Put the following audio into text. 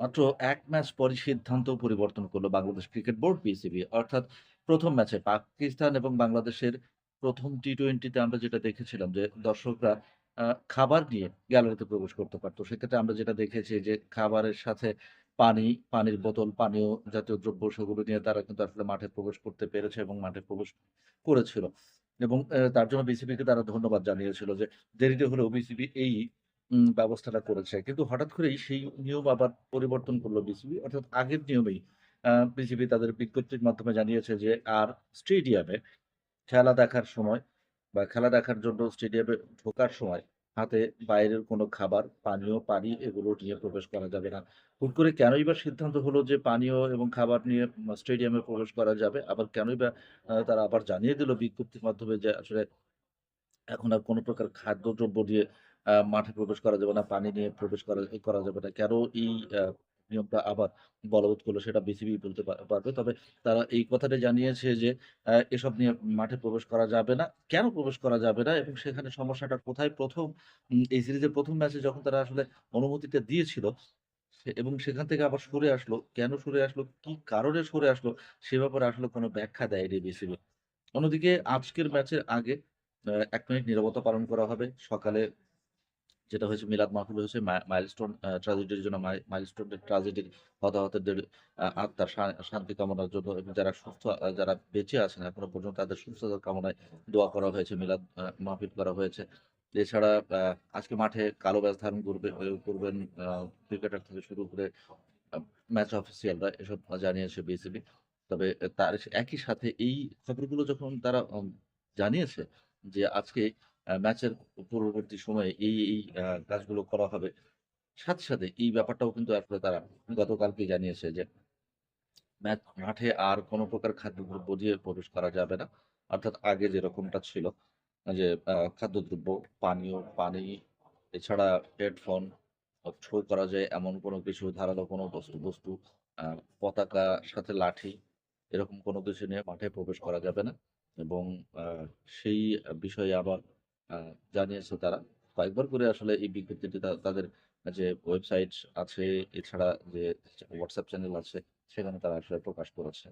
মাত্র এক ম্যাচ পরই সিদ্ধান্ত পরিবর্তন করল বাংলাদেশ ক্রিকেট বোর্ড বিসিবি। অর্থাৎ প্রথম ম্যাচে পাকিস্তান এবং বাংলাদেশের প্রথম টি-টোয়েন্টিতে আমরা যেটা দেখেছিলাম যে দর্শকরা খাবার নিয়ে গ্যালারিতে প্রবেশ করতে পারতো সেক্ষেত্রে আমরা যেটা দেখেছি যে খাবারের সাথে পানি, পানির বোতল, পানীয় জাতীয় দ্রব্য সেগুলো নিয়ে তারা কিন্তু আসলে মাঠে প্রবেশ করতে পেরেছে এবং মাঠে প্রবেশ করেছিল। এবং তার জন্য বিসিবিকে তারা ধন্যবাদ জানিয়েছিল যে দেরিতে হলেও বিসিবি এই ব্যবস্থাটা করেছে। কিন্তু হঠাৎ করেই সেই নিয়ম আবার পরিবর্তন করল বিসিবি। অর্থাৎ আগের নিয়মেই বিসিবি তাদের বিজ্ঞপ্তির মাধ্যমে জানিয়েছে যে আর স্টেডিয়ামে খেলা দেখার সময় বা খেলা দেখার জন্য স্টেডিয়ামে ঢোকার সময় হাতে বাইরের কোনো খাবার, পানীয়, পানি এগুলো নিয়ে প্রবেশ করা যাবে না। হুট করে কেনই বা সিদ্ধান্ত হলো যে পানীয় এবং খাবার নিয়ে স্টেডিয়ামে প্রবেশ করা যাবে? আবার কেনই বা তারা আবার জানিয়ে দিল বিজ্ঞপ্তির মাধ্যমে যে আসলে এখন আর কোন প্রকার খাদ্যদ্রব্য আ মাঠে প্রবেশ করা যাবে না, পানি নিয়ে প্রবেশ করা যাবে না। কেন এই নিয়মটা আবার বলবৎ করল সেটা বিসিবি বলতে পারবে। তবে তারা এই কথাটা জানিয়েছে যে এসব নিয়ে মাঠে প্রবেশ করা যাবে না। কেন প্রবেশ করা যাবে না এবং সেখানে সমস্যাটা কোথায় ১ম উম এই সিরিজের ১ম ম্যাচে যখন তারা আসলে অনুমতিটা দিয়েছিল এবং সেখান থেকে আবার সরে আসলো। কেন সরে আসলো? কি কারণে সরে আসলো? সে ব্যাপারে আসলে কোনো ব্যাখ্যা দেয়নি বিসিবি। অন্যদিকে আজকের ম্যাচের আগে ১ মিনিট নীরবতা পালন করা হবে। সকালে যেটা হয়েছে মিলাদ মাহফিল হয়েছে মাইলস্টোন আ ট্র্যাজেডির জন্য মাই মাইলস্টোন ট্র্যাজেডির হতাহতদের আত্মার শান্তি কামনার জন্য এবং যারা সুস্থ যারা বেঁচে আছেন এখনও পর্যন্ত তাদের সুস্থতা কামনায় দোয়া করা হয়েছে, মিলাদ মাহফিল করা হয়েছে। এছাড়া আজকে মাঠে কালো ব্যাস ধারণ করবে করবেন ক্রিকেটার থেকে শুরু করে ম্যাচ অফিসিয়ালরা এসব জানিয়েছে বিসিবি। তবে তার একই সাথে এই খবরগুলো যখন তারা জানিয়েছে যে আজকে ম্যাচের পূর্ববর্তী সময়ে এই, এই কাজগুলো করা হবে। সাথে, সাথে এই ব্যাপারটাও কিন্তু আসলে তারা গতকালকেই জানিয়েছে যে ম্যাচ মাঠে আর কোনো প্রকার খাদ্যদ্রব্য দিয়ে প্রবেশ করা যাবে না। অর্থাৎ আগে যেরকমটা ছিল যে খাদ্যদ্রব্য, পানীয়, পানি এছাড়া হেডফোন শো করা যায় এমন কোনো কিছু ধারালো কোনো বস্তু বস্তু পতাকা সাথে লাঠি এরকম কোনো কিছু নিয়ে মাঠে প্রবেশ করা যাবে না। এবং সেই বিষয়ে আবার জানিয়েছে তারা। কয়েকবার করে আসলে এই বিজ্ঞপ্তিটি তাদের যে ওয়েবসাইট আছে, এছাড়া যে হোয়াটসঅ্যাপ চ্যানেল আছে, সেখানে তারা আসলে প্রকাশ করেছে।